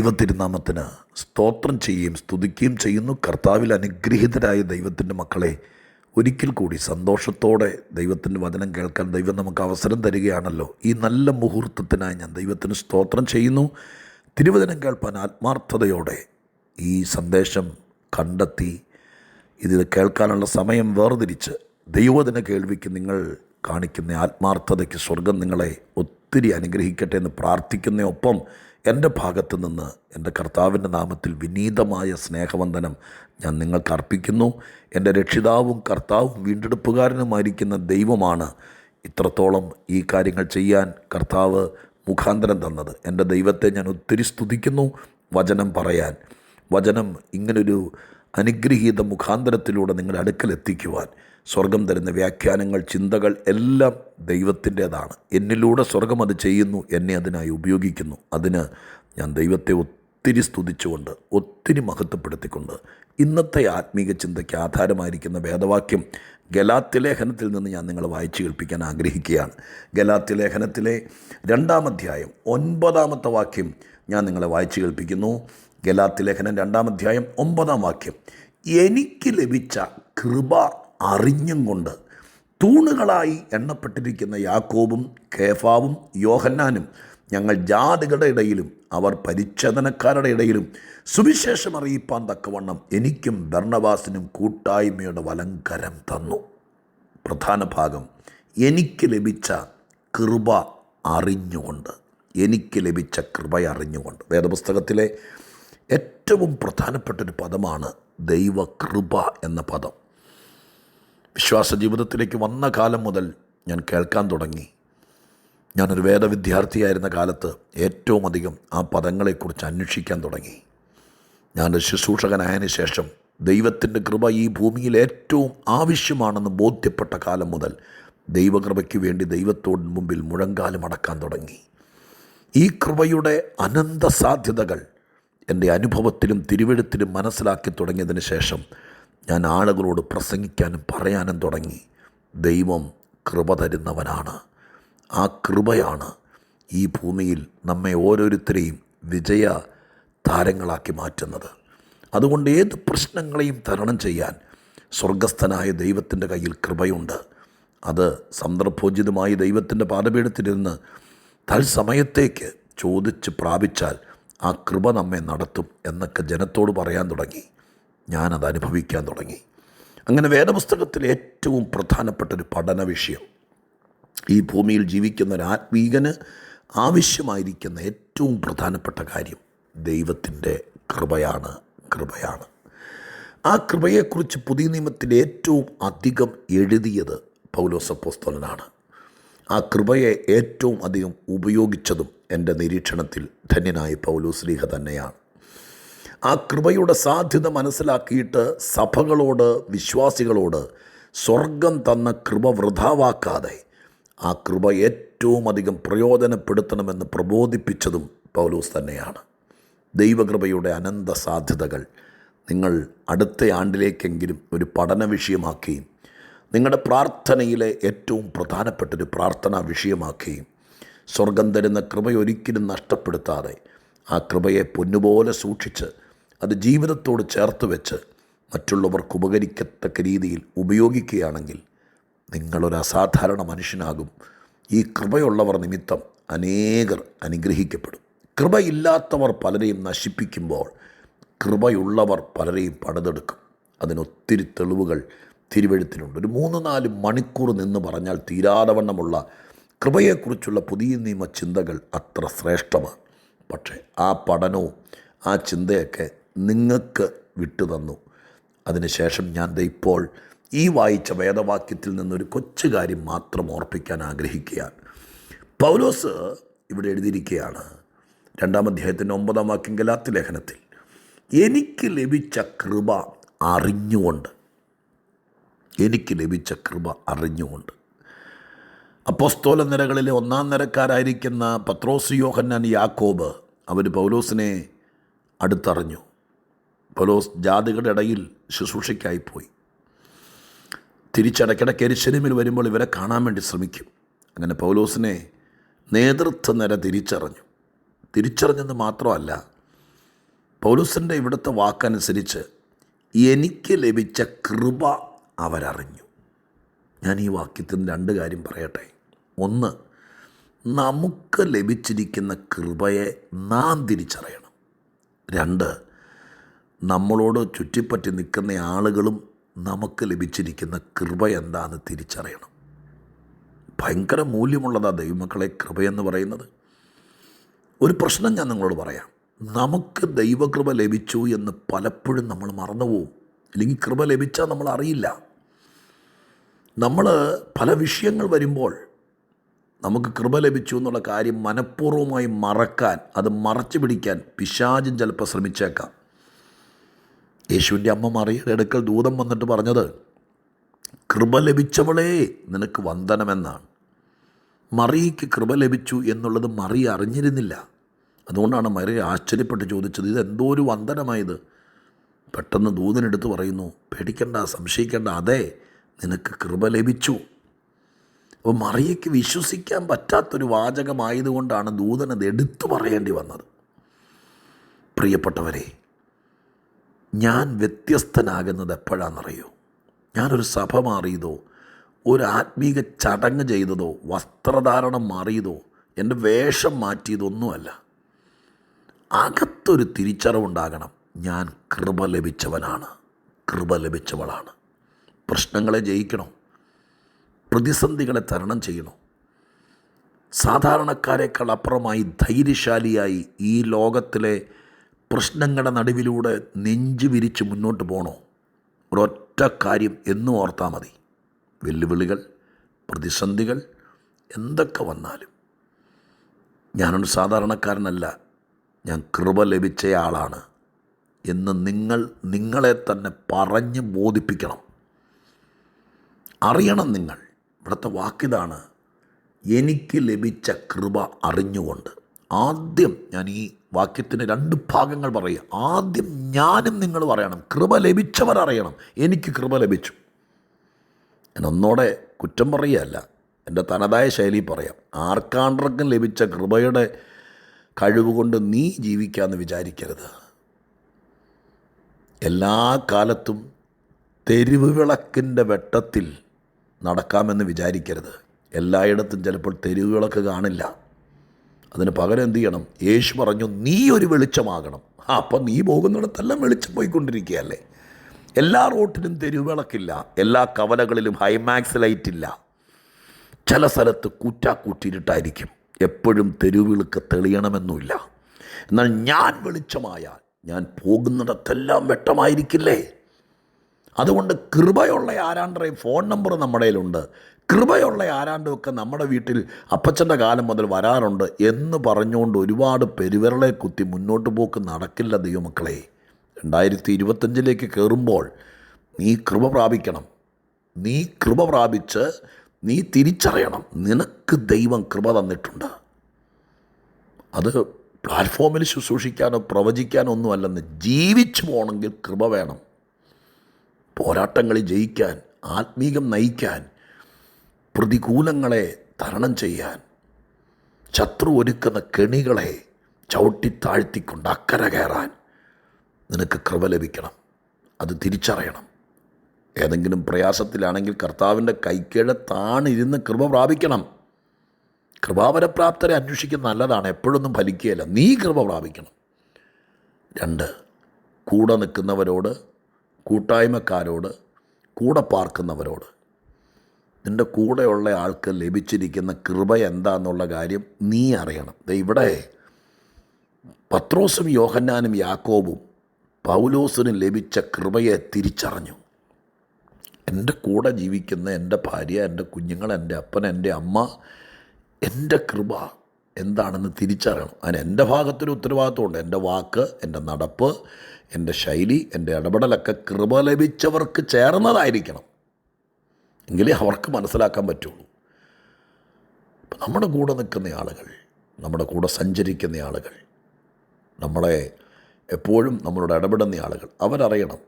ദൈവത്തിരുനാമത്തിന് സ്തോത്രം ചെയ്യുകയും സ്തുതിക്കുകയും ചെയ്യുന്നു. കർത്താവിൽ അനുഗ്രഹീതരായ ദൈവത്തിന്റെ മക്കളെ ഒരിക്കൽ കൂടി സന്തോഷത്തോടെ ദൈവത്തിന്റെ വചനം കേൾക്കാൻ ദൈവം നമുക്ക് അവസരം തരികയാണല്ലോ. ഈ നല്ല മുഹൂർത്തത്തിനായി ഞാൻ ദൈവത്തിന് സ്തോത്രം ചെയ്യുന്നു. തിരുവചനം കേൾപ്പാൻ ആത്മാർത്ഥതയോടെ ഈ സന്ദേശം കണ്ടെത്തി ഇത് കേൾക്കാനുള്ള സമയം വേർതിരിച്ച് ദൈവവചന കേൾവിക്ക് നിങ്ങൾ കാണിക്കുന്ന ആത്മാർത്ഥതയ്ക്ക് സ്വർഗം നിങ്ങളെ ഒത്തിരി അനുഗ്രഹിക്കട്ടെ എന്ന് പ്രാർത്ഥിക്കുന്ന ഒപ്പം എന്റെ ഭാഗത്ത് നിന്ന് എന്റെ കർത്താവിന്റെ നാമത്തിൽ വിനീതമായ സ്നേഹവന്ദനം ഞാൻ നിങ്ങൾക്ക് അർപ്പിക്കുന്നു. എന്റെ രക്ഷിതാവും കർത്താവും വീണ്ടെടുപ്പുകാരനുമായിരിക്കുന്ന ദൈവമാണ് ഇത്രത്തോളം ഈ കാര്യങ്ങൾ ചെയ്യാൻ കർത്താവ് മുഖാന്തരം തന്നത്. എന്റെ ദൈവത്തെ ഞാൻ ഒത്തിരി സ്തുതിക്കുന്നു വചനം പറയാൻ. വചനം ഇങ്ങനൊരു അനുഗ്രഹീത മുഖാന്തരത്തിലൂടെ നിങ്ങളുടെ അടുക്കലെത്തിക്കുവാൻ. സ്വർഗം തരുന്ന വ്യാഖ്യാനങ്ങൾ ചിന്തകൾ എല്ലാം ദൈവത്തിന്റേതാണ്. എന്നിലൂടെ സ്വർഗം അത് ചെയ്യുന്നു എന്നെ അതിനായി ഉപയോഗിക്കുന്നു. അതിന് ഞാൻ ദൈവത്തെ ഒത്തിരി സ്തുതിച്ചുകൊണ്ട് ഒത്തിരി മഹത്വപ്പെടുത്തിക്കൊണ്ട് ഇന്നത്തെ ആത്മീക ചിന്തയ്ക്ക് ആധാരമായിരിക്കുന്ന വേദവാക്യം ഗലാത്യ ലേഖനത്തിൽ നിന്ന് ഞാൻ നിങ്ങളെ വായിച്ചു കേൾപ്പിക്കാൻ ആഗ്രഹിക്കുകയാണ്. ഗലാത്യ ലേഖനത്തിലെ രണ്ടാം ഒൻപതാമത്തെ വാക്യം ഞാൻ നിങ്ങളെ വായിച്ചു കേൾപ്പിക്കുന്നു. ഗലാത്തി ലേഖനം രണ്ടാം ഒമ്പതാം വാക്യം. എനിക്ക് ലഭിച്ച കൃപ അറിഞ്ഞും കൊണ്ട് തൂണുകളായി എണ്ണപ്പെട്ടിരിക്കുന്ന യാക്കോബും കേഫാവും യോഹന്നാനും ഞങ്ങൾ ജാതികളുടെ ഇടയിലും അവർ പരിച്ഛേദനക്കാരുടെ ഇടയിലും സുവിശേഷം അറിയിപ്പാൻ തക്കവണ്ണം എനിക്കും ഭർണവാസിനും കൂട്ടായ്മയുടെ വലങ്കരം തന്നു. പ്രധാന ഭാഗം എനിക്ക് ലഭിച്ച കൃപ അറിഞ്ഞുകൊണ്ട് എനിക്ക് ലഭിച്ച കൃപ അറിഞ്ഞുകൊണ്ട്. വേദപുസ്തകത്തിലെ ഏറ്റവും പ്രധാനപ്പെട്ടൊരു പദമാണ് ദൈവകൃപ എന്ന പദം. വിശ്വാസ ജീവിതത്തിലേക്ക് വന്ന കാലം മുതൽ ഞാൻ കേൾക്കാൻ തുടങ്ങി. ഞാനൊരു വേദവിദ്യാർത്ഥിയായിരുന്ന കാലത്ത് ഏറ്റവും അധികം ആ പദങ്ങളെക്കുറിച്ച് അന്വേഷിക്കാൻ തുടങ്ങി. ഞാനൊരു ശുശ്രൂഷകനായതിനു ശേഷം ദൈവത്തിന്റെ കൃപ ഈ ഭൂമിയിൽ ഏറ്റവും ആവശ്യമാണെന്ന് ബോധ്യപ്പെട്ട കാലം മുതൽ ദൈവകൃപയ്ക്ക് വേണ്ടി ദൈവത്തോട് മുമ്പിൽ മുഴങ്കാലം അടക്കാൻ തുടങ്ങി. ഈ കൃപയുടെ അനന്ത സാധ്യതകൾ എന്റെ അനുഭവത്തിലും തിരുവഴുത്തിലും മനസ്സിലാക്കി തുടങ്ങിയതിന് ശേഷം ഞാൻ ആളുകളോട് പ്രസംഗിക്കാനും പറയാനും തുടങ്ങി. ദൈവം കൃപ തരുന്നവനാണ്. ആ കൃപയാണ് ഈ ഭൂമിയിൽ നമ്മെ ഓരോരുത്തരെയും വിജയ താരങ്ങളാക്കി മാറ്റുന്നത്. അതുകൊണ്ട് ഏത് പ്രശ്നങ്ങളെയും തരണം ചെയ്യാൻ സ്വർഗസ്ഥനായ ദൈവത്തിന്റെ കയ്യിൽ കൃപയുണ്ട്. അത് സന്ദർഭോചിതമായി ദൈവത്തിന്റെ പാതപീഠത്തിലിരുന്ന് തൽസമയത്തേക്ക് ചോദിച്ച് പ്രാപിച്ചാൽ ആ കൃപ നമ്മെ നടത്തും എന്നൊക്കെ ജനത്തോട് പറയാൻ തുടങ്ങി. ഞാനത് അനുഭവിക്കാൻ തുടങ്ങി. അങ്ങനെ വേദപുസ്തകത്തിലെ ഏറ്റവും പ്രധാനപ്പെട്ട ഒരു പഠന വിഷയം ഈ ഭൂമിയിൽ ജീവിക്കുന്ന ഒരു ആത്മീകന് ആവശ്യമായിരിക്കുന്ന ഏറ്റവും പ്രധാനപ്പെട്ട കാര്യം ദൈവത്തിന്റെ കൃപയാണ് കൃപയാണ്. ആ കൃപയെക്കുറിച്ച് പുതിയ നിയമത്തിൽ ഏറ്റവും അധികം എഴുതിയത് പൗലോസപ്പോസ്തോലനാണ് ആ കൃപയെ ഏറ്റവും അധികം ഉപയോഗിച്ചതും എന്റെ നിരീക്ഷണത്തിൽ ധന്യനായ പൗലോസ്ലീഹ തന്നെയാണ്. ആ കൃപയുടെ സാധ്യത മനസ്സിലാക്കിയിട്ട് സഭകളോട് വിശ്വാസികളോട് സ്വർഗം തന്ന കൃപ വൃഥാവാക്കാതെ ആ കൃപ ഏറ്റവും അധികം പ്രയോജനപ്പെടുത്തണമെന്ന് പ്രബോധിപ്പിച്ചതും പൗലൂസ് തന്നെയാണ്. ദൈവകൃപയുടെ അനന്ത സാധ്യതകൾ നിങ്ങൾ അടുത്ത ആണ്ടിലേക്കെങ്കിലും ഒരു പഠന വിഷയമാക്കുകയും നിങ്ങളുടെ പ്രാർത്ഥനയിലെ ഏറ്റവും പ്രധാനപ്പെട്ടൊരു പ്രാർത്ഥനാ വിഷയമാക്കുകയും സ്വർഗം തരുന്ന കൃപയൊരിക്കലും നഷ്ടപ്പെടുത്താതെ ആ കൃപയെ പൊന്നുപോലെ സൂക്ഷിച്ച് അത് ജീവിതത്തോട് ചേർത്ത് വെച്ച് മറ്റുള്ളവർക്ക് ഉപകരിക്കത്തക്ക രീതിയിൽ ഉപയോഗിക്കുകയാണെങ്കിൽ നിങ്ങളൊരു അസാധാരണ മനുഷ്യനാകും. ഈ കൃപയുള്ളവർ നിമിത്തം അനേകർ അനുഗ്രഹിക്കപ്പെടും. കൃപയില്ലാത്തവർ പലരെയും നശിപ്പിക്കുമ്പോൾ കൃപയുള്ളവർ പലരെയും പണിതെടുക്കും. അതിനൊത്തിരി തെളിവുകൾ തിരുവഴുത്തിനുണ്ട്. ഒരു മൂന്ന് നാല് മണിക്കൂർ നിന്ന് പറഞ്ഞാൽ തീരാതവണ്ണമുള്ള കൃപയെക്കുറിച്ചുള്ള പുതിയ നിയമ ചിന്തകൾ അത്ര ശ്രേഷ്ഠമാണ്. പക്ഷേ ആ പഠനവും ആ ചിന്തയൊക്കെ നിങ്ങൾക്ക് വിട്ടുതന്നു. അതിനുശേഷം ഞാൻ ഇപ്പോൾ ഈ വായിച്ച വേദവാക്യത്തിൽ നിന്നൊരു കൊച്ചു കാര്യം മാത്രം ഓർപ്പിക്കാൻ ആഗ്രഹിക്കുകയാണ്. പൗലോസ് ഇവിടെ എഴുതിയിരിക്കുകയാണ് രണ്ടാം അധ്യായത്തിന്റെ ഒമ്പതാം വാക്യം ഗലാത്തി ലേഖനത്തിൽ എനിക്ക് ലഭിച്ച കൃപ അറിഞ്ഞുകൊണ്ട്. എനിക്ക് ലഭിച്ച കൃപ അറിഞ്ഞുകൊണ്ട്. അപ്പോസ്തോല നിരകളിലെ ഒന്നാം നിരക്കാരായിരിക്കുന്ന പത്രോസ് യോഹന്നാൻ യാക്കോബ് അവർ പൗലോസിനെ അടുത്തറിഞ്ഞു. പൗലോസ് ജാതികളുടെ ഇടയിൽ ശുശ്രൂഷയ്ക്കായി പോയി. തിരിച്ചിടയ്ക്കിടയ്ക്ക് എരിശനിമിൽ വരുമ്പോൾ ഇവരെ കാണാൻ വേണ്ടി ശ്രമിക്കും. അങ്ങനെ പൗലോസിനെ നേതൃത്വ നിര തിരിച്ചറിഞ്ഞു. തിരിച്ചറിഞ്ഞെന്ന് മാത്രമല്ല പൗലോസിന്റെ ഇവിടുത്തെ വാക്കനുസരിച്ച് എനിക്ക് ലഭിച്ച കൃപ അവരറിഞ്ഞു. ഞാൻ ഈ വാക്യത്തിന് രണ്ട് കാര്യം പറയട്ടെ. ഒന്ന് നമുക്ക് ലഭിച്ചിരിക്കുന്ന കൃപയെ നാം തിരിച്ചറിയണം. രണ്ട് നമ്മളോട് ചുറ്റിപ്പറ്റി നിൽക്കുന്ന ആളുകളും നമുക്ക് ലഭിച്ചിരിക്കുന്ന കൃപ എന്താന്ന് തിരിച്ചറിയണം. ഭയങ്കര മൂല്യമുള്ളതാണ് ദൈവമക്കളെ കൃപയെന്ന് പറയുന്നത്. ഒരു പ്രശ്നം ഞാൻ നിങ്ങളോട് പറയാം. നമുക്ക് ദൈവകൃപ ലഭിച്ചു എന്ന് പലപ്പോഴും നമ്മൾ മറന്നുപോകും അല്ലെങ്കിൽ കൃപ ലഭിച്ചാൽ നമ്മൾ അറിയില്ല. നമ്മൾ പല വിഷയങ്ങൾ വരുമ്പോൾ നമുക്ക് കൃപ ലഭിച്ചു എന്നുള്ള കാര്യം മനഃപൂർവമായി മറക്കാൻ അത് മറച്ചു പിടിക്കാൻ പിശാചും ചിലപ്പോൾ ശ്രമിച്ചേക്കാം. യേശുവിന്റെ അമ്മ മറിയുടെ അടുക്കൽ ദൂതം വന്നിട്ട് പറഞ്ഞത് കൃപ ലഭിച്ചവളേ നിനക്ക് വന്ദനമെന്നാണ്. മറിയയ്ക്ക് കൃപ ലഭിച്ചു എന്നുള്ളത് മറിയ അറിഞ്ഞിരുന്നില്ല. അതുകൊണ്ടാണ് മറിയ ആശ്ചര്യപ്പെട്ട് ചോദിച്ചത് ഇതെന്തോ ഒരു വന്ദനമായത്? പെട്ടെന്ന് ദൂതനെടുത്ത് പറയുന്നു പേടിക്കണ്ട സംശയിക്കേണ്ട അതെ നിനക്ക് കൃപ ലഭിച്ചു. അപ്പോൾ മറിയയ്ക്ക് വിശ്വസിക്കാൻ പറ്റാത്തൊരു വാചകമായതുകൊണ്ടാണ് ദൂതനത് എടുത്തു പറയേണ്ടി വന്നത്. പ്രിയപ്പെട്ടവരെ ഞാൻ വ്യത്യസ്തനാകുന്നത് എപ്പോഴാണെന്നറിയോ? ഞാനൊരു സഭ മാറിയതോ ഒരു ആത്മീക ചടങ്ങ് ചെയ്തതോ വസ്ത്രധാരണം മാറിയതോ എന്റെ വേഷം മാറ്റിയതൊന്നുമല്ല. അകത്തൊരു തിരിച്ചറിവുണ്ടാകണം. ഞാൻ കൃപ ലഭിച്ചവനാണ്. കൃപ ലഭിച്ചവളാണ്. പ്രശ്നങ്ങളെ ജയിക്കണോ? പ്രതിസന്ധികളെ തരണം ചെയ്യണോ? സാധാരണക്കാരെക്കാൾ അപ്പുറമായി ധൈര്യശാലിയായി ഈ ലോകത്തിലെ പ്രശ്നങ്ങളുടെ നടുവിലൂടെ നെഞ്ചു വിരിച്ച് മുന്നോട്ട് പോകണോ ഒരൊറ്റ കാര്യം എന്നും ഓർത്താൽ മതി. വെല്ലുവിളികൾ പ്രതിസന്ധികൾ എന്തൊക്കെ വന്നാലും. ഞാനൊരു സാധാരണക്കാരനല്ല. ഞാൻ കൃപ ലഭിച്ചയാളാണ് എന്ന് നിങ്ങൾ നിങ്ങളെ തന്നെ പറഞ്ഞ് ബോധിപ്പിക്കണം. അറിയണം നിങ്ങൾ. ഇവിടുത്തെ വാക്കിതാണ് എനിക്ക് ലഭിച്ച കൃപ അറിഞ്ഞുകൊണ്ട്. ആദ്യം ഞാൻ ഈ വാക്യത്തിന്റെ രണ്ട് ഭാഗങ്ങൾ പറയുക. ആദ്യം ഞാനും നിങ്ങൾ പറയണം. കൃപ ലഭിച്ചവർ അറിയണം. എനിക്ക് കൃപ ലഭിച്ചു. ഞാൻ ഒന്നോടെ കുറ്റം പറയുകയല്ല. എന്റെ തനതായ ശൈലി പറയാം. ആർക്കാണ്ടർക്കും ലഭിച്ച കൃപയുടെ കഴിവ് കൊണ്ട് നീ ജീവിക്കാമെന്ന് വിചാരിക്കരുത്. എല്ലാ കാലത്തും തെരുവ് വിളക്കിന്റെ വെട്ടത്തിൽ നടക്കാമെന്ന് വിചാരിക്കരുത്. എല്ലായിടത്തും ചിലപ്പോൾ തെരുവ് വിളക്ക് കാണില്ല. അതിന് പകരം എന്ത് ചെയ്യണം? യേശു പറഞ്ഞു നീ ഒരു വെളിച്ചമാകണം. ആ അപ്പം നീ പോകുന്നിടത്തെല്ലാം വെളിച്ചം പോയിക്കൊണ്ടിരിക്കുകയല്ലേ? എല്ലാ റോട്ടിലും തെരുവിളക്കില്ല എല്ലാ കവലകളിലും ഹൈമാക്സ് ലൈറ്റ് ഇല്ല ചില സ്ഥലത്ത് കൂറ്റാക്കൂറ്റിരുട്ടായിരിക്കും എപ്പോഴും തെരുവിളക്ക് തെളിയണമെന്നുമില്ല. എന്നാൽ ഞാൻ വെളിച്ചമായാൽ ഞാൻ പോകുന്നിടത്തെല്ലാം വെട്ടമായിരിക്കില്ലേ? അതുകൊണ്ട് കൃപയുള്ള ആരാണ്ടറേ ഫോൺ നമ്പർ നമ്മുടെ കയ്യിലുണ്ട്. കൃപയുള്ള ആരാണ്ടുമൊക്കെ നമ്മുടെ വീട്ടിൽ അപ്പച്ചന്റെ കാലം മുതൽ വരാറുണ്ട് എന്ന് പറഞ്ഞുകൊണ്ട് ഒരുപാട് പെരുവിരളെ കുത്തി മുന്നോട്ട് പോക്ക് നടക്കില്ല ദൈവമക്കളെ. രണ്ടായിരത്തി ഇരുപത്തഞ്ചിലേക്ക് കയറുമ്പോൾ നീ കൃപ പ്രാപിക്കണം. നീ കൃപ പ്രാപിച്ച് നീ തിരിച്ചറിയണം. നിനക്ക് ദൈവം കൃപ തന്നിട്ടുണ്ട്. അത് പ്ലാറ്റ്ഫോമിൽ ശുശ്രൂഷിക്കാനോ പ്രവചിക്കാനോ ഒന്നുമല്ലെന്ന് ജീവിച്ചു പോകണമെങ്കിൽ കൃപ വേണം. പോരാട്ടങ്ങളിൽ ജയിക്കാൻ ആത്മീകം നയിക്കാൻ പ്രതികൂലങ്ങളെ തരണം ചെയ്യാൻ ശത്രു ഒരുക്കുന്ന കെണികളെ ചവിട്ടി താഴ്ത്തിക്കൊണ്ട് അക്കര കയറാൻ നിനക്ക് കൃപ ലഭിക്കണം. അത് തിരിച്ചറിയണം. ഏതെങ്കിലും പ്രയാസത്തിലാണെങ്കിൽ കർത്താവിന്റെ കൈക്കീഴ താണിരുന്ന് കൃപ പ്രാപിക്കണം. കൃപാവരപ്രാപ്തരെ അന്വേഷിക്കുന്ന നല്ലതാണ് എപ്പോഴൊന്നും ഫലിക്കുകയില്ല. നീ കൃപ പ്രാപിക്കണം. രണ്ട് കൂടെ നിൽക്കുന്നവരോട് കൂട്ടായ്മക്കാരോട് കൂടെ പാർക്കുന്നവരോട് നിന്റെ കൂടെയുള്ള ആൾക്ക് ലഭിച്ചിരിക്കുന്ന കൃപ എന്താന്നുള്ള കാര്യം നീ അറിയണം. ഇവിടെ പത്രോസും യോഹന്നാനും യാക്കോബും പൗലോസിന് ലഭിച്ച കൃപയെ തിരിച്ചറിഞ്ഞു. എന്റെ കൂടെ ജീവിക്കുന്ന എന്റെ ഭാര്യ എന്റെ കുഞ്ഞുങ്ങൾ എന്റെ അപ്പൻ എന്റെ അമ്മ എന്റെ കൃപ എന്താണെന്ന് തിരിച്ചറിയണം. അതിന് എന്റെ ഭാഗത്തൊരു ഉത്തരവാദിത്വമുണ്ട്. എന്റെ വാക്ക് എന്റെ നടപ്പ് എന്റെ ശൈലി എന്റെ ഇടപെടലൊക്കെ കൃപ ലഭിച്ചവർക്ക് ചേർന്നതായിരിക്കണം. എങ്കിലേ അവർക്ക് മനസ്സിലാക്കാൻ പറ്റുള്ളൂ. ഇപ്പം നമ്മുടെ കൂടെ നിൽക്കുന്ന ആളുകൾ നമ്മുടെ കൂടെ സഞ്ചരിക്കുന്ന ആളുകൾ നമ്മളെ എപ്പോഴും നമ്മളോട് ഇടപെടുന്ന ആളുകൾ അവരറിയണം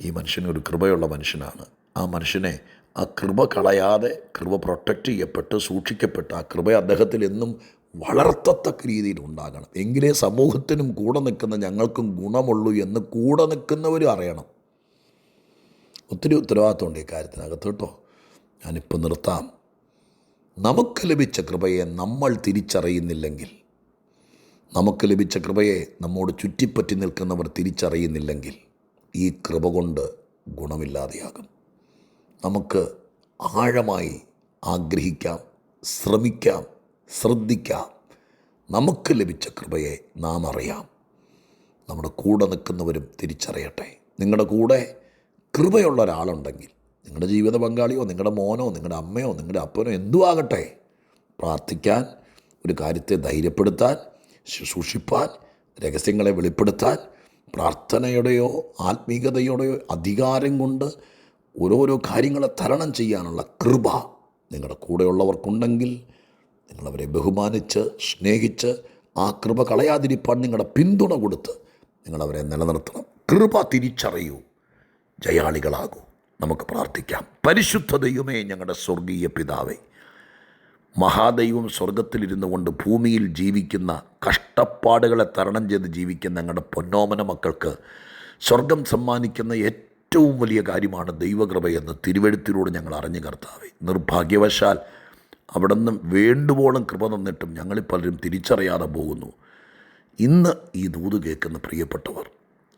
ഈ മനുഷ്യൻ ഒരു കൃപയുള്ള മനുഷ്യനാണ്. ആ മനുഷ്യനെ ആ കൃപ കളയാതെ കൃപ പ്രൊട്ടക്റ്റ് ചെയ്യപ്പെട്ട് സൂക്ഷിക്കപ്പെട്ട് ആ കൃപ അദ്ദേഹത്തിൽ എന്നും വളർത്തത്തക്ക രീതിയിൽ ഉണ്ടാകണം. എങ്കിലേ സമൂഹത്തിനും കൂടെ നിൽക്കുന്ന ഞങ്ങൾക്കും ഗുണമുള്ളൂ എന്ന് കൂടെ നിൽക്കുന്നവരും അറിയണം. ഒത്തിരി ഉത്തരവാദിത്തമുണ്ട് ഈ കാര്യത്തിനകത്ത് കേട്ടോ. ഞാനിപ്പോൾ നിർത്താം. നമുക്ക് ലഭിച്ച കൃപയെ നമ്മൾ തിരിച്ചറിയുന്നില്ലെങ്കിൽ നമുക്ക് ലഭിച്ച കൃപയെ നമ്മോട് ചുറ്റിപ്പറ്റി നിൽക്കുന്നവർ തിരിച്ചറിയുന്നില്ലെങ്കിൽ ഈ കൃപ കൊണ്ട് ഗുണമില്ലാതെയാകും. നമുക്ക് ആഴമായി ആഗ്രഹിക്കാം ശ്രമിക്കാം ശ്രദ്ധിക്കാം. നമുക്ക് ലഭിച്ച കൃപയെ നാം അറിയാം. നമ്മുടെ കൂടെ നിൽക്കുന്നവരും തിരിച്ചറിയട്ടെ. നിങ്ങളുടെ കൂടെ കൃപയുള്ള ഒരാളുണ്ടെങ്കിൽ നിങ്ങളുടെ ജീവിത പങ്കാളിയോ നിങ്ങളുടെ മോനോ നിങ്ങളുടെ അമ്മയോ നിങ്ങളുടെ അപ്പനോ എന്തോ ആകട്ടെ പ്രാർത്ഥിക്കാൻ ഒരു കാര്യത്തെ ധൈര്യപ്പെടുത്താൻ ശുശ്രൂഷിപ്പാൻ രഹസ്യങ്ങളെ വെളിപ്പെടുത്താൻ പ്രാർത്ഥനയുടെയോ ആത്മീകതയുടെയോ അധികാരം കൊണ്ട് ഓരോരോ കാര്യങ്ങളെ തരണം ചെയ്യാനുള്ള കൃപ നിങ്ങളുടെ കൂടെയുള്ളവർക്കുണ്ടെങ്കിൽ നിങ്ങളവരെ ബഹുമാനിച്ച് സ്നേഹിച്ച് ആ കൃപ കളയാതിരിപ്പാൻ നിങ്ങളുടെ പിന്തുണ കൊടുത്ത് നിങ്ങളവരെ നിലനിർത്തണം. കൃപ തിരിച്ചറിയൂ. ജയാളികളാകൂ. നമുക്ക് പ്രാർത്ഥിക്കാം. പരിശുദ്ധ ദൈവമേ ഞങ്ങളുടെ സ്വർഗീയ പിതാവേ മഹാദൈവം സ്വർഗത്തിലിരുന്നു കൊണ്ട് ഭൂമിയിൽ ജീവിക്കുന്ന കഷ്ടപ്പാടുകളെ തരണം ചെയ്ത് ജീവിക്കുന്ന ഞങ്ങളുടെ പൊന്നോമന മക്കൾക്ക് സ്വർഗം സമ്മാനിക്കുന്ന ഏറ്റവും വലിയ കാര്യമാണ് ദൈവകൃപയെന്ന് തിരുവഴുത്തിലൂടെ ഞങ്ങൾ അറിഞ്ഞു കർത്താവെ. നിർഭാഗ്യവശാൽ അവിടെ നിന്ന് വേണ്ടുവോളം കൃപ തന്നിട്ടും ഞങ്ങളിൽ പലരും തിരിച്ചറിയാതെ പോകുന്നു. ഇന്ന് ഈ ദൂത് കേൾക്കുന്ന പ്രിയപ്പെട്ടവർ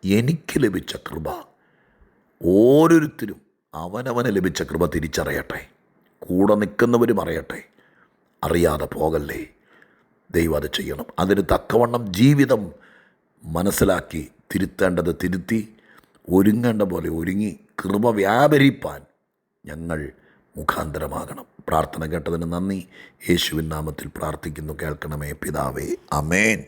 എനിക്ക് ലഭിച്ച കൃപ ഓരോരുത്തരും അവനവന് ലഭിച്ച കൃപ തിരിച്ചറിയട്ടെ. കൂടെ നിൽക്കുന്നവരും അറിയട്ടെ. അറിയാതെ പോകല്ലേ? ദൈവം അത് ചെയ്യണം. അതിന് തക്കവണ്ണം ജീവിതം മനസ്സിലാക്കി തിരുത്തേണ്ടത് തിരുത്തി ഒരുങ്ങേണ്ട പോലെ ഒരുങ്ങി കൃപ വ്യാപരിപ്പാൻ ഞങ്ങൾ മുഖാന്തരമാകണം. പ്രാർത്ഥന കേട്ടതിന് നന്ദി. യേശുവിൻ നാമത്തിൽ പ്രാർത്ഥിക്കുന്നു. കേൾക്കണമേ പിതാവേ. അമേൻ